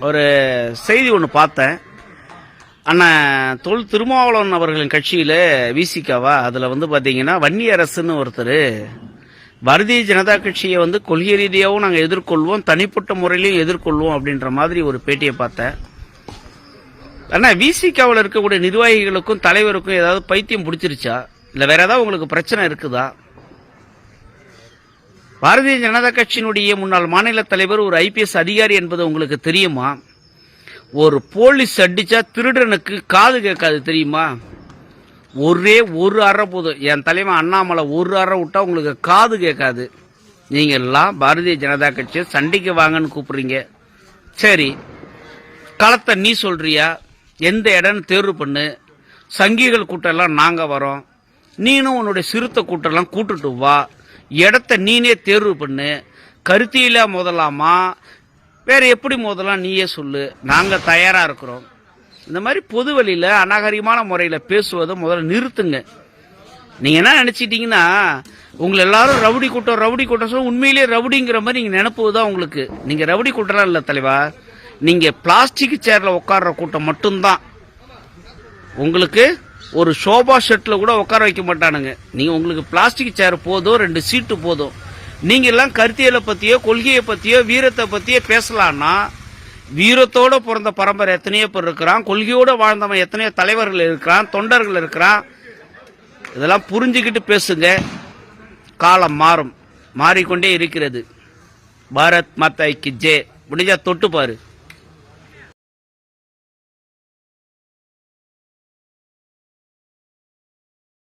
ஒரு செய்தி ஒன்று பார்த்தேன். அண்ணன் தொல் திருமாவளவன் அவர்களின் கட்சியில் விசிகாவா அதில் வந்து பார்த்தீங்கன்னா வன்னியரசுன்னு ஒருத்தர் பாரதிய ஜனதா கட்சியை வந்து கொள்கை ரீதியாகவும் நாங்கள் எதிர்கொள்வோம் தனிப்பட்ட முறையிலையும் எதிர்கொள்வோம் அப்படின்ற மாதிரி ஒரு பேட்டியை பார்த்தேன். அண்ணா விசிகாவில் இருக்கக்கூடிய நிர்வாகிகளுக்கும் தலைவருக்கும் ஏதாவது பைத்தியம் பிடிச்சிருச்சா? இல்லை வேற ஏதாவது உங்களுக்கு பிரச்சனை இருக்குதா? பாரதிய ஜனதா கட்சியினுடைய முன்னாள் மாநில தலைவர் ஒரு ஐபிஎஸ் அதிகாரி என்பது உங்களுக்கு தெரியுமா? ஒரு போலீஸ் அடிச்சா திருடனுக்கு காது கேட்காது தெரியுமா? ஒரே ஒரு அறை போதும். என் தலைவன் அண்ணாமலை ஒரு அறை விட்டா உங்களுக்கு காது கேட்காது. நீங்கள் எல்லாம் பாரதிய ஜனதா கட்சியை சண்டைக்கு வாங்கன்னு கூப்பிடுறீங்க. சரி களத்தை நீ சொல்றியா? எந்த இடம்னு தேர்வு பண்ணு. சங்கிகள் கூட்டம் எல்லாம் நாங்கள் வரோம். நீனும் உன்னுடைய சிறுத்தை கூட்டம்லாம் கூட்டுட்டு வா. இடத்த நீனே தேர்வு பண்ணு. கருத்தியில் மோதலாமா? வேறு எப்படி மோதலாம்? நீயே சொல்லு. நாங்கள் தயாராக இருக்கிறோம். இந்த மாதிரி பொது வழியில் அநாகரிகமான முறையில் பேசுவதை முதல்ல நிறுத்துங்க. நீங்கள் என்ன நினச்சிட்டிங்கன்னா உங்களை எல்லாரும் ரவுடி கூட்டம் ரவுடி கூட்டம் சொல்ல உண்மையிலேயே ரவுடிங்கிற மாதிரி நீங்க நினைப்புதான் உங்களுக்கு. நீங்கள் ரவுடி கூட்டம்லாம் இல்லை தலைவா. நீங்கள் பிளாஸ்டிக் சேரில் உட்கார்ற கூட்டம் மட்டும்தான். உங்களுக்கு ஒரு ஷோபா செட்டில் கூட உட்கார வைக்க மாட்டானுங்க. நீங்கள் உங்களுக்கு பிளாஸ்டிக் சேர் போதும் ரெண்டு சீட்டு போதும் நீங்கள் எல்லாம் கருத்தியலை பற்றியோ கொள்கையை பற்றியோ வீரத்தை பற்றியோ பேசலான்னா வீரத்தோட பிறந்த பரம்பரை எத்தனையோ பேர் இருக்கிறான் கொள்கையோடு வாழ்ந்தவன் எத்தனையோ தலைவர்கள் இருக்கிறான் தொண்டர்கள் இருக்கிறான். இதெல்லாம் புரிஞ்சுக்கிட்டு பேசுங்க. காலம் மாறும். மாறிக்கொண்டே இருக்கிறது. பாரத் மாதாய்க்கு ஜே முடிஞ்சா தொட்டுப்பாரு